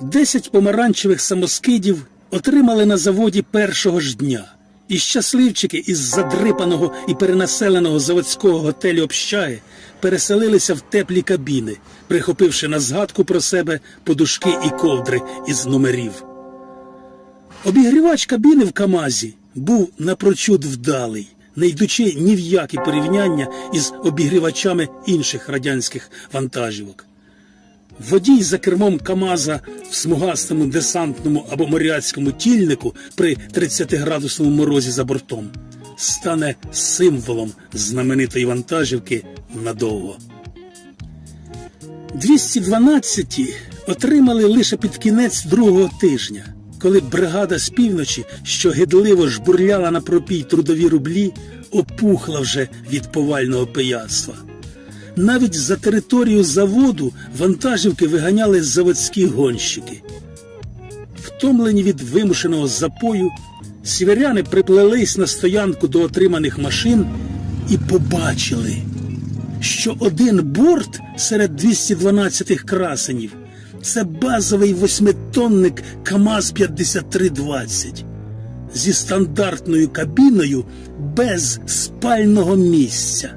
Десять помаранчевих самоскидів отримали на заводі першого ж дня. І щасливчики із задрипаного і перенаселеного заводського готелю общаги переселилися в теплі кабіни, прихопивши на згадку про себе подушки і ковдри із номерів. Обігрівач кабіни в Камазі був напрочуд вдалий, не йдучи ні в які порівняння із обігрівачами інших радянських вантажівок. Водій за кермом Камаза в смугастому десантному або моряцькому тільнику при 30-градусному морозі за бортом стане символом знаменитої вантажівки надовго. 212-ті отримали лише під кінець другого тижня, коли бригада з півночі, що гидливо жбурляла на пропій трудові рублі, опухла вже від повального пияцтва. Навіть за територію заводу вантажівки виганяли заводські гонщики. Втомлені від вимушеного запою, сіверяни приплелись на стоянку до отриманих машин і побачили, що один борт серед 212-х красенів це базовий восьмитонник КАМАЗ 5320 зі стандартною кабіною без спального місця.